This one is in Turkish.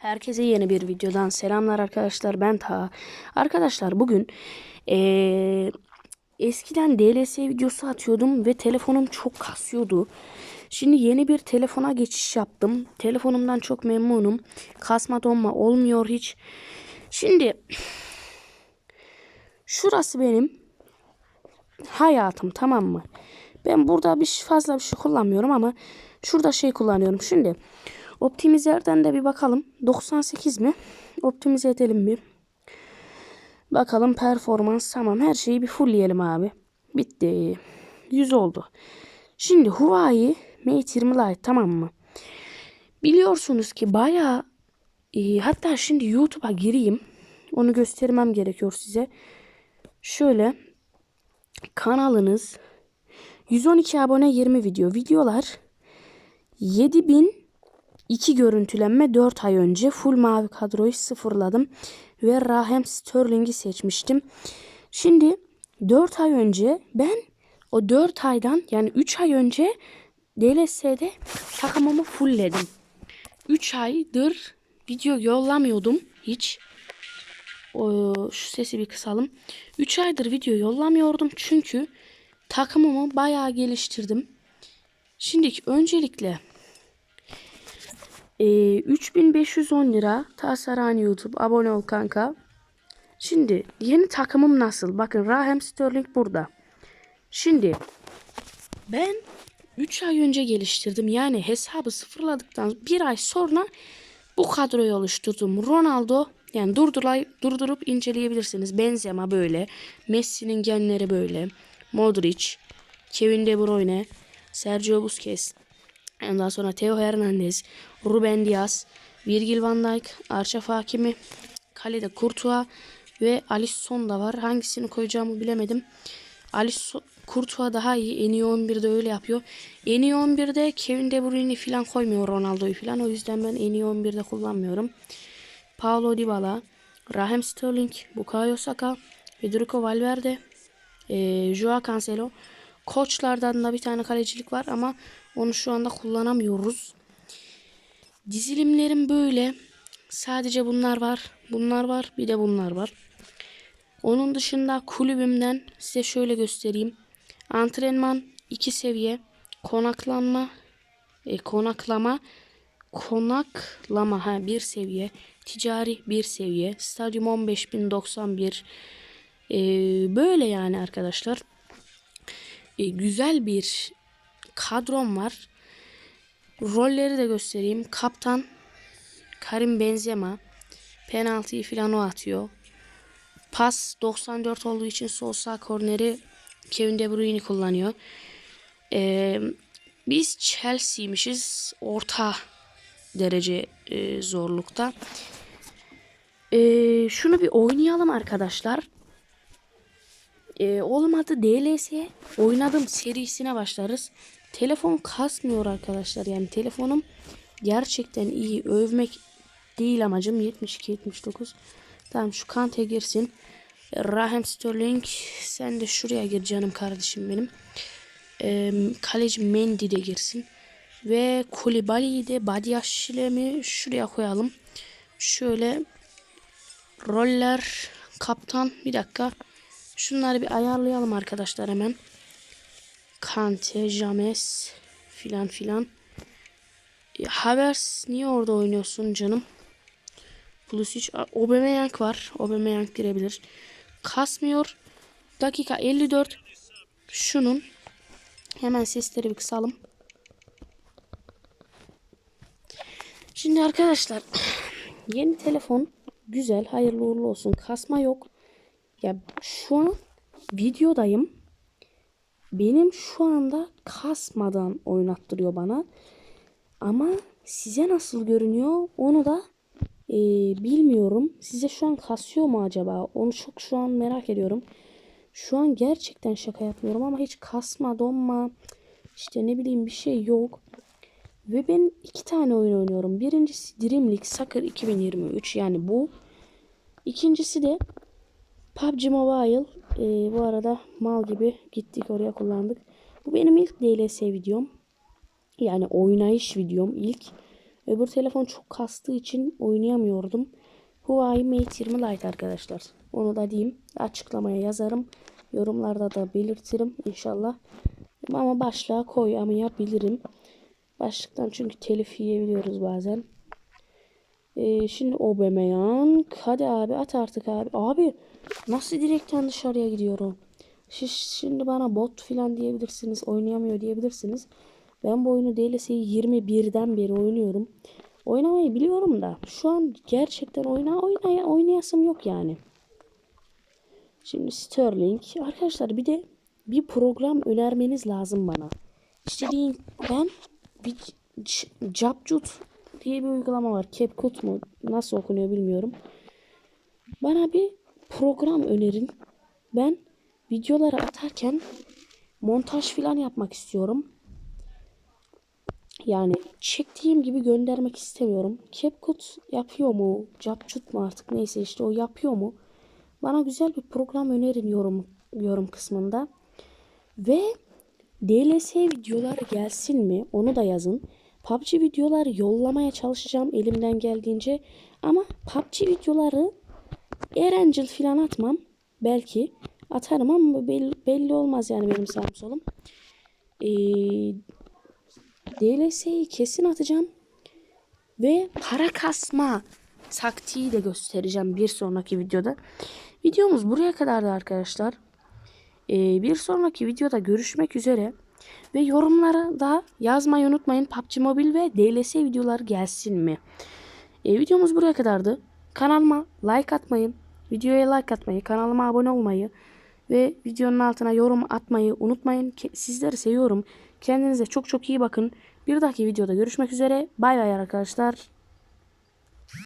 Herkese yeni bir videodan selamlar arkadaşlar. Ben Ta. Arkadaşlar bugün eee, eskiden DLS videosu atıyordum ve telefonum çok kasıyordu. Şimdi yeni bir telefona geçiş yaptım. Telefonumdan çok memnunum. Kasma donma olmuyor hiç. Şimdi şurası benim hayatım tamam mı? Ben burada bir fazla bir şey kullanmıyorum ama şurada şey kullanıyorum. Şimdi optimizerden de bir bakalım. 98 mi? Optimize edelim bir. Bakalım performans tamam. Her şeyi bir fullleyelim abi. Bitti. 100 oldu. Şimdi Huawei Mate 20 Lite tamam mı? Biliyorsunuz ki bayağı e, hatta şimdi YouTube'a gireyim. Onu göstermem gerekiyor size. Şöyle kanalınız 112 abone 20 video. Videolar 7002 görüntülenme 4 ay önce full mavi kadroyu sıfırladım ve Raheem Sterling'i seçmiştim. Şimdi 4 ay önce ben o 4 aydan yani 3 ay önce DLS'de takımımı fullledim. 3 aydır video yollamıyordum hiç. O, şu sesi bir kısalım. 3 aydır video yollamıyordum çünkü takımımı bayağı geliştirdim. Şimdi öncelikle e, 3510 lira Tasarani YouTube abone ol kanka. Şimdi yeni takımım nasıl? Bakın Raheem Sterling burada. Şimdi ben 3 ay önce geliştirdim. Yani hesabı sıfırladıktan bir ay sonra bu kadroyu oluşturdum. Ronaldo yani durdurlay, durdurup inceleyebilirsiniz. Benzema böyle. Messi'nin genleri böyle. Modric, Kevin De Bruyne, Sergio Busquets, ondan sonra Theo Hernandez, Ruben Dias, Virgil van Dijk, Arşaf Hakimi, kalede Courtois ve Alisson da var. Hangisini koyacağımı bilemedim. Alisson, Courtois daha iyi. En iyi 11'de öyle yapıyor. En iyi 11'de Kevin De Bruyne falan koymuyor Ronaldo'yu falan. O yüzden ben en iyi 11'de kullanmıyorum. Paulo Dybala, Raheem Sterling, Bukayo Saka, Federico Valverde, e, Joao Cancelo. Koçlardan da bir tane kalecilik var ama onu şu anda kullanamıyoruz. Dizilimlerim böyle. Sadece bunlar var. Bunlar var. Bir de bunlar var. Onun dışında kulübümden size şöyle göstereyim. Antrenman 2 seviye. Konaklanma e, konaklama konaklama ha bir seviye. Ticari bir seviye. Stadyum 15091 e, böyle yani arkadaşlar. E, güzel bir kadrom var. Rolleri de göstereyim. Kaptan Karim Benzema penaltıyı filan o atıyor. Pas 94 olduğu için sol sağ korneri Kevin De Bruyne kullanıyor. Ee, biz Chelsea'ymişiz. Orta derece e, zorlukta. Ee, şunu bir oynayalım arkadaşlar. Ee, olmadı DLS oynadım serisine başlarız. Telefon kasmıyor arkadaşlar. Yani telefonum gerçekten iyi. Övmek değil amacım. 72-79. Tamam şu Kante girsin. Raheem Sterling sen de şuraya gir canım kardeşim benim. Ee, kaleci Mendy de girsin. Ve Kulibali'yi de Badiashilemi şuraya koyalım. Şöyle roller kaptan bir dakika. Şunları bir ayarlayalım arkadaşlar hemen. Kante, James filan filan. E, Havers niye orada oynuyorsun canım? Plus 3 Aubameyang var. Aubameyang girebilir. Kasmıyor. Dakika 54. Şunun hemen sesleri bir kısalım. Şimdi arkadaşlar yeni telefon güzel hayırlı uğurlu olsun. Kasma yok. Ya şu an videodayım. Benim şu anda kasmadan oynattırıyor bana. Ama size nasıl görünüyor onu da e, bilmiyorum. Size şu an kasıyor mu acaba? Onu çok şu an merak ediyorum. Şu an gerçekten şaka yapmıyorum ama hiç kasma, donma, işte ne bileyim bir şey yok. Ve ben iki tane oyun oynuyorum. Birincisi Dream League Soccer 2023 yani bu. İkincisi de PUBG Mobile. Ee, bu arada mal gibi gittik oraya kullandık. Bu benim ilk DLS videom. Yani oynayış videom ilk. Öbür telefon çok kastığı için oynayamıyordum. Huawei Mate 20 Lite arkadaşlar. Onu da diyeyim. Açıklamaya yazarım. Yorumlarda da belirtirim inşallah. Ama başlığa koyamayabilirim. Başlıktan çünkü telif yiyebiliyoruz bazen. Ee, şimdi Aubameyang. Hadi abi at artık abi. Abi nasıl direkten dışarıya gidiyorum? Siz şimdi bana bot falan diyebilirsiniz. Oynayamıyor diyebilirsiniz. Ben bu oyunu DLS'yi 21'den beri oynuyorum. Oynamayı biliyorum da şu an gerçekten oyna oynaya oynayasım yok yani. Şimdi Sterling. Arkadaşlar bir de bir program önermeniz lazım bana. İşte ben bir Capcut diye bir uygulama var. CapCut mu? Nasıl okunuyor bilmiyorum. Bana bir program önerin. Ben videoları atarken montaj falan yapmak istiyorum. Yani çektiğim gibi göndermek istemiyorum. CapCut yapıyor mu? Capcut mu artık neyse işte o yapıyor mu? Bana güzel bir program önerin yorum, yorum kısmında. Ve DLS videoları gelsin mi? Onu da yazın. PUBG videoları yollamaya çalışacağım elimden geldiğince. Ama PUBG videoları Erencil falan atmam. Belki atarım ama belli, belli olmaz yani benim sağım solum. Ee, DLS'yi kesin atacağım. Ve para kasma taktiği de göstereceğim bir sonraki videoda. Videomuz buraya kadardı arkadaşlar. Ee, bir sonraki videoda görüşmek üzere. Ve yorumlara da yazmayı unutmayın. PUBG Mobile ve DLS videoları gelsin mi? Ee, videomuz buraya kadardı. Kanalıma like atmayı, videoya like atmayı, kanalıma abone olmayı ve videonun altına yorum atmayı unutmayın. Sizleri seviyorum. Kendinize çok çok iyi bakın. Bir dahaki videoda görüşmek üzere. Bay bay arkadaşlar.